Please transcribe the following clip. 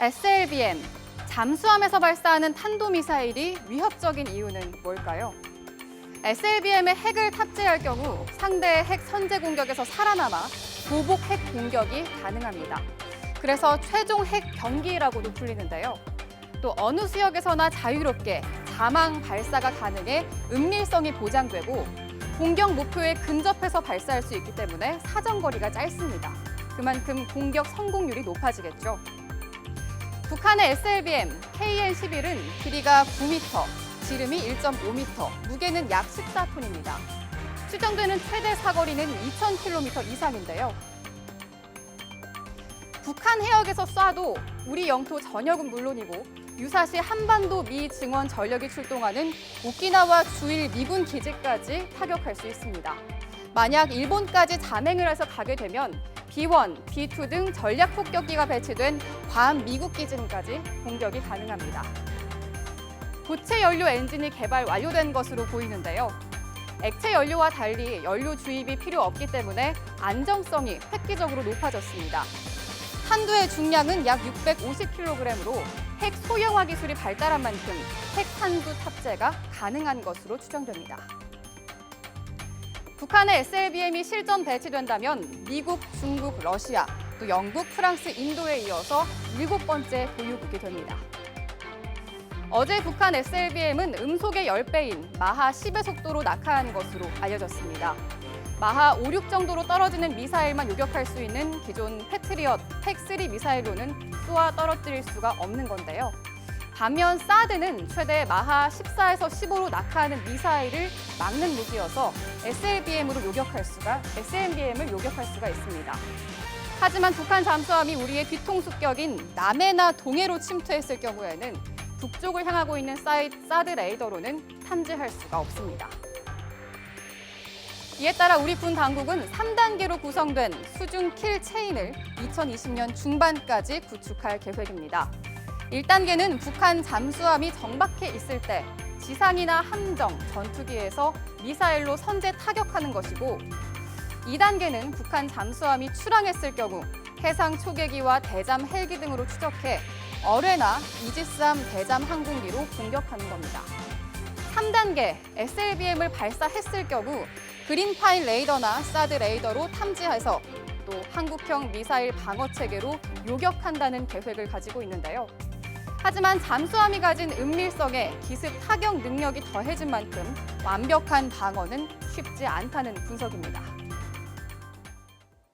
SLBM, 잠수함에서 발사하는 탄도미사일이 위협적인 이유는 뭘까요? SLBM에 핵을 탑재할 경우 상대의 핵 선제 공격에서 살아남아 보복 핵 공격이 가능합니다. 그래서 최종 핵 경기라고도 불리는데요. 또 어느 지역에서나 자유롭게 자망 발사가 가능해 은밀성이 보장되고 공격 목표에 근접해서 발사할 수 있기 때문에 사정거리가 짧습니다. 그만큼 공격 성공률이 높아지겠죠. 북한의 SLBM KN-11은 길이가 9m, 지름이 1.5m, 무게는 약 14톤입니다. 추정되는 최대 사거리는 2,000km 이상인데요. 북한 해역에서 쏴도 우리 영토 전역은 물론이고 유사시 한반도 미 증원 전력이 출동하는 오키나와 주일 미군 기지까지 타격할 수 있습니다. 만약 일본까지 잠행을 해서 가게 되면 B1, B2 등 전략 폭격기가 배치된 괌 미국 기지까지 공격이 가능합니다. 고체 연료 엔진이 개발 완료된 것으로 보이는데요. 액체 연료와 달리 연료 주입이 필요 없기 때문에 안정성이 획기적으로 높아졌습니다. 탄두의 중량은 약 650kg으로 핵 소형화 기술이 발달한 만큼 핵 탄두 탑재가 가능한 것으로 추정됩니다. 북한의 SLBM이 실전 배치된다면 미국, 중국, 러시아, 또 영국, 프랑스, 인도에 이어서 일곱 번째 보유국이 됩니다. 어제 북한 SLBM은 음속의 10배인 마하 10의 속도로 낙하한 것으로 알려졌습니다. 마하 5, 6 정도로 떨어지는 미사일만 요격할 수 있는 기존 패트리엇 팩3 미사일로는 쏘아 떨어뜨릴 수가 없는 건데요. 반면 사드는 최대 마하 14에서 15로 낙하하는 미사일을 막는 무기여서 SLBM으로 요격할 수가 SLBM을 요격할 수가 있습니다. 하지만 북한 잠수함이 우리의 뒤통수격인 남해나 동해로 침투했을 경우에는 북쪽을 향하고 있는 사드 레이더로는 탐지할 수가 없습니다. 이에 따라 우리 군 당국은 3단계로 구성된 수중 킬 체인을 2020년 중반까지 구축할 계획입니다. 1단계는 북한 잠수함이 정박해 있을 때 지상이나 함정, 전투기에서 미사일로 선제 타격하는 것이고 2단계는 북한 잠수함이 출항했을 경우 해상 초계기와 대잠 헬기 등으로 추적해 어뢰나 이지스함 대잠 항공기로 공격하는 겁니다. 3단계 SLBM을 발사했을 경우 그린파일 레이더나 사드 레이더로 탐지해서 또 한국형 미사일 방어 체계로 요격한다는 계획을 가지고 있는데요. 하지만 잠수함이 가진 은밀성에 기습 타격 능력이 더해진 만큼 완벽한 방어는 쉽지 않다는 분석입니다.